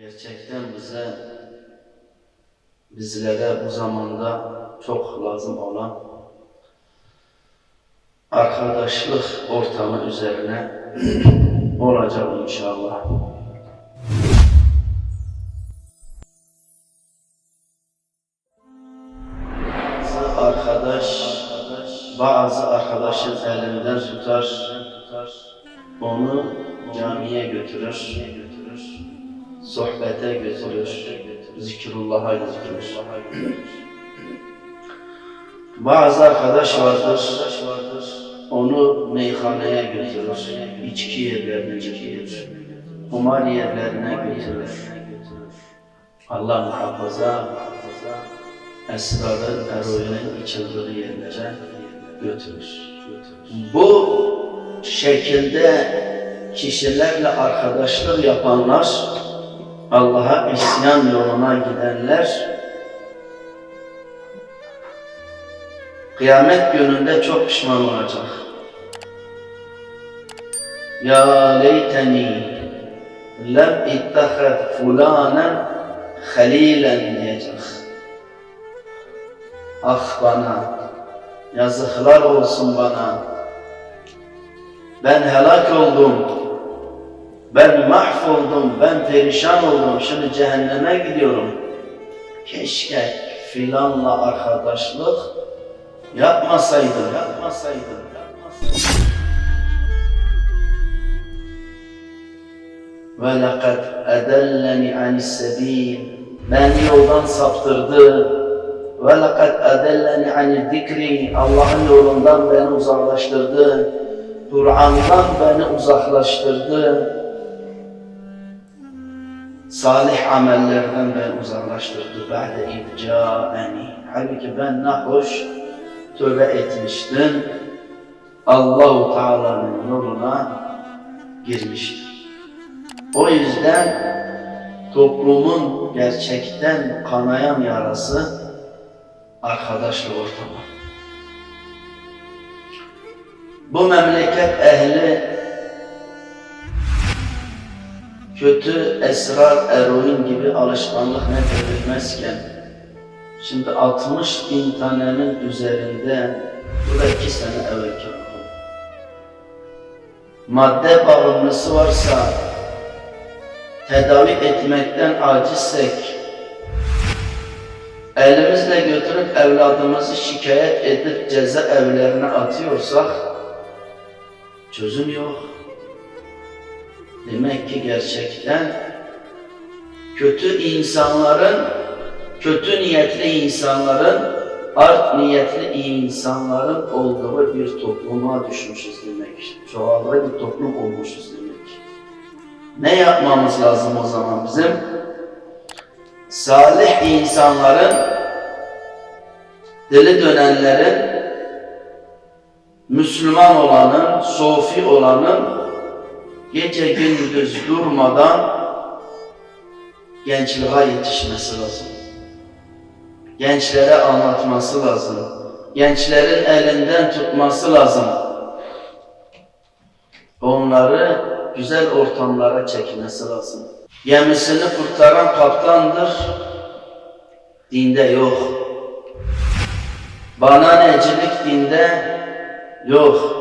Gerçekten bize, bizlere bu zamanda çok lazım olan arkadaşlık ortamı üzerine olacak inşallah. Bazı arkadaş, bazı arkadaşın elinden tutar, onu camiye götürür, sohbete götürür, zikrullah'a götürür. Bazı arkadaş vardır, onu meyhaneye götürür, içki yerlerine götürür, kumar yerlerine götürür. Allah muhafaza, esrarın, eroinin içildiği yerlere götürür. Bu şekilde kişilerle arkadaşlık yapanlar, Allah'a isyan yoluna gidenler, kıyamet gününde çok pişman olacak. Ya leyteni lem ittehad fulanen halilen diyecek. Ah bana, yazıklar olsun bana. Ben helak oldum. Ben mahvoldum, ben perişan oldum. Şimdi cehenneme gidiyorum. Keşke filanla arkadaşlık yapmasaydım, yapmasaydım, yapmasaydım. Ve lekad edelleni anis sebil. Beni yoldan saptırdı. Ve lekad edelleni anil. Allah'ın yolundan beni uzaklaştırdı. Kur'an'dan beni uzaklaştırdı. Salih amellerden beni uzaklaştırdı. Ba'de idcaeni. Halbuki ben ne hoş tövbe etmiştim. Allahu Teala'nın yoluna girmiştim. O yüzden toplumun gerçekten kanayan yarası arkadaşlık ortamı. Bu memleket ehli kötü esrar, eroin gibi alışkanlık nedir bilmezken şimdi 60 bin tanenin üzerinde bu da iki sene evvelki. Madde bağımlısı varsa tedavi etmekten acizsek elimizle götürüp evladımızı şikayet edip ceza evlerine atıyorsak çözüm yok. Demek ki gerçekten kötü insanların, kötü niyetli insanların, art niyetli insanların olduğu bir topluma düşmüşüz demek. Çoğalı bir toplum olmuşuz demek. Ne yapmamız lazım o zaman bizim? Salih insanların, dili dönenlerin, Müslüman olanın, sofi olanın gece gündüz durmadan gençliğe yetişmesi lazım. Gençlere anlatması lazım. Gençlerin elinden tutması lazım. Onları güzel ortamlara çekmesi lazım. Gemisini kurtaran kaptandır. Dinde yok. Bana necilik dinde yok.